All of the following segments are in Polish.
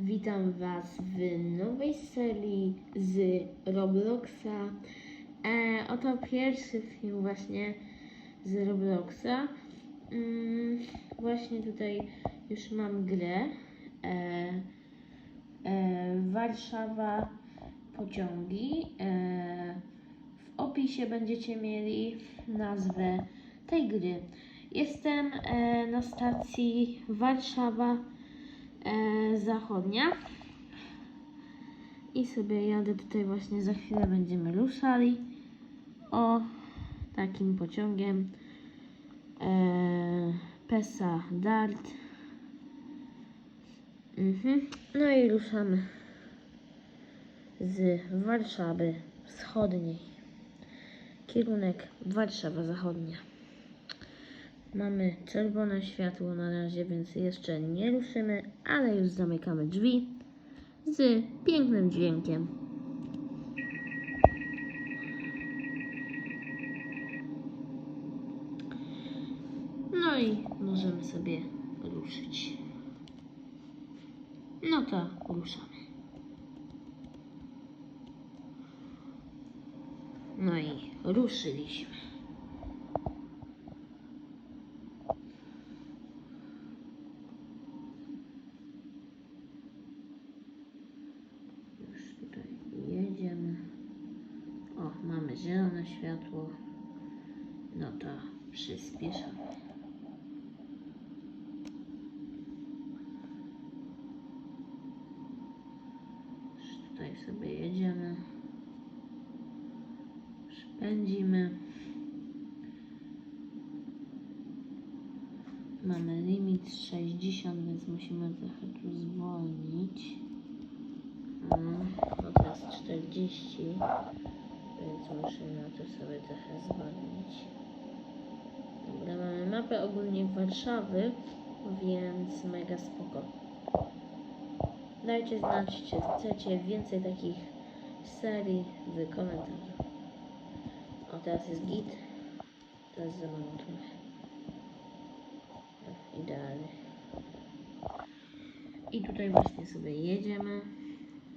Witam Was w nowej serii z Robloxa. E, oto pierwszy film właśnie z Robloxa. Mm, właśnie tutaj już mam grę. E, e, Warszawa pociągi. E, w opisie będziecie mieli nazwę tej gry. Jestem e, na stacji Warszawa Zachodnia. I sobie jadę tutaj właśnie za chwilę będziemy ruszali o takim pociągiem e, Pesa Dart. Mhm. no i ruszamy z Warszawy Wschodniej. Kierunek Warszawa Zachodnia Mamy czerwone światło na razie, więc jeszcze nie ruszymy, ale już zamykamy drzwi z pięknym dźwiękiem. No i możemy sobie ruszyć. No to ruszamy. No i ruszyliśmy. Już tutaj jedziemy. O, mamy zielone światło. No to przyspieszamy. Tutaj sobie jedziemy. Przepędzimy. Mamy limit 60, więc musimy trochę tu zwolnić. No teraz 40, więc musimy to sobie trochę zwolnić. Dobra, mamy mapę ogólnie Warszawy, więc mega spoko. Dajcie znać, czy chcecie więcej takich serii w komentarzu. O, teraz jest git. Teraz za trochę. No, Idealnie. I tutaj właśnie sobie jedziemy.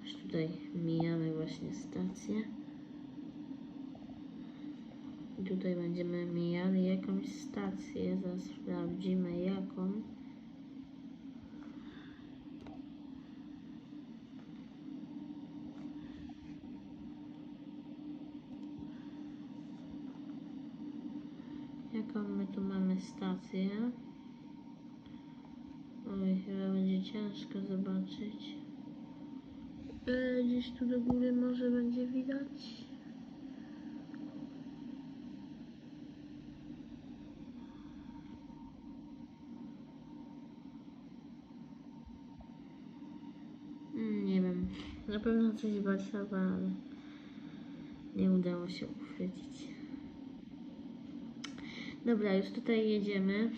Już tutaj mijamy właśnie stację. I tutaj będziemy mijali jakąś stację. Zaraz sprawdzimy jaką. Jaką my tu mamy stację? Oj, chyba będzie ciężko zobaczyć. E, gdzieś tu do góry może będzie widać. Mm, Nie wiem. Na pewno coś Warszawa, ale nie udało się uchwycić. Dobra, już tutaj jedziemy.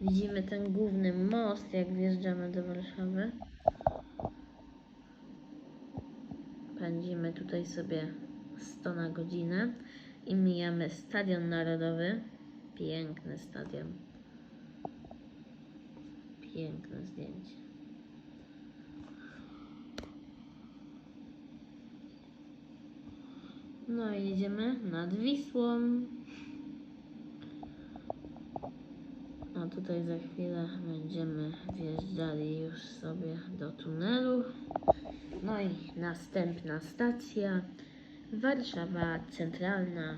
Widzimy ten główny most, jak wjeżdżamy do Warszawy. Pędzimy tutaj sobie 100 na godzinę i mijamy Stadion Narodowy. Piękny stadion. Piękne zdjęcie. No i jedziemy nad Wisłą. A tutaj za chwilę będziemy wjeżdżali już sobie do tunelu. No i następna stacja Warszawa Centralna.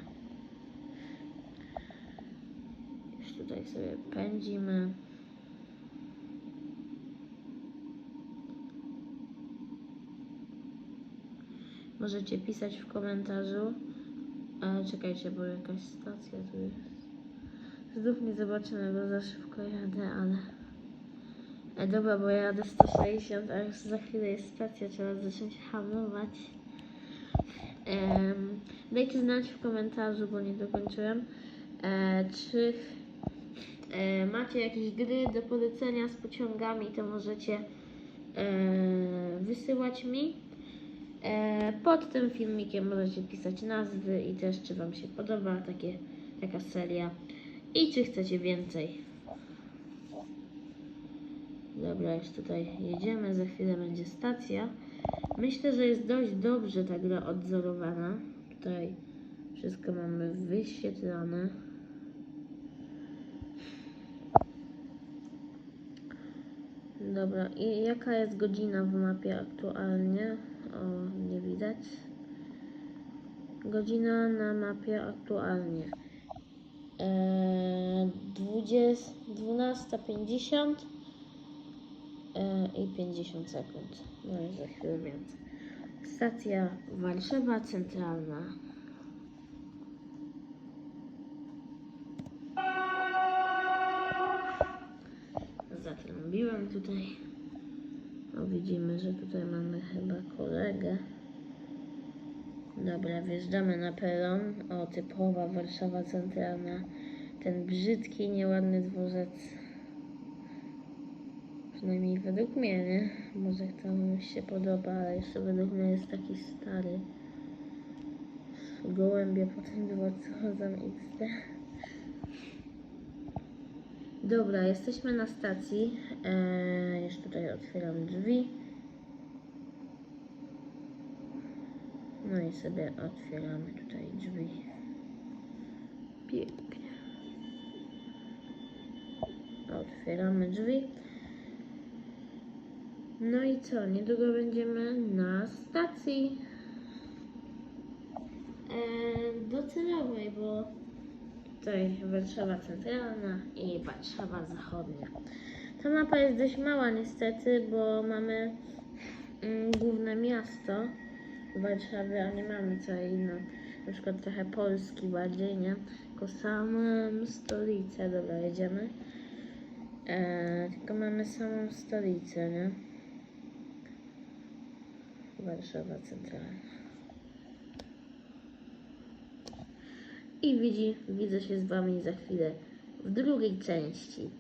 Już tutaj sobie pędzimy. Możecie pisać w komentarzu. Ale czekajcie, bo jakaś stacja tu jest. Znów nie zobaczymy, bo za szybko jadę, ale... E, dobra, bo ja jadę 160, a już za chwilę jest stacja, trzeba zacząć hamować. Em, dajcie znać w komentarzu, bo nie dokończyłem, e, czy e, macie jakieś gry do polecenia z pociągami, to możecie e, wysyłać mi. E, pod tym filmikiem możecie pisać nazwy i też czy Wam się podoba takie, taka seria i czy chcecie więcej. Dobra, już tutaj jedziemy, za chwilę będzie stacja. Myślę, że jest dość dobrze ta gra odzorowana. Tutaj wszystko mamy wyświetlone. Dobra, i jaka jest godzina w mapie aktualnie? O, nie widać. Godzina na mapie aktualnie. 20 12.50 eee, i 50 sekund. No i za chwilę więcej. Stacja Warszawa Centralna. Zatrąbiłem tutaj. Widzimy, że tutaj mamy chyba kolegę. Dobra, wjeżdżamy na peron. O, typowa Warszawa Centralna. Ten brzydki, nieładny dworzec. Przynajmniej według mnie, nie? Może komuś się podoba, ale jeszcze według mnie jest taki stary. Gołębie po tym dworcu chodzą XD. Dobra, jesteśmy na stacji. Eee, już tutaj otwieram drzwi. No i sobie otwieramy tutaj drzwi. Pięknie. Otwieramy drzwi. No i co? Niedługo będziemy na stacji e, docelowej, bo tutaj Warszawa Centralna i Warszawa Zachodnia. Ta mapa jest dość mała niestety, bo mamy mm, główne miasto Warszawy, a nie mamy całej inną, na przykład trochę Polski bardziej, nie? Tylko samą stolicę, dobra, jedziemy. E, tylko mamy samą stolicę, nie? Warszawa Centralna. I widzi, widzę się z Wami za chwilę w drugiej części.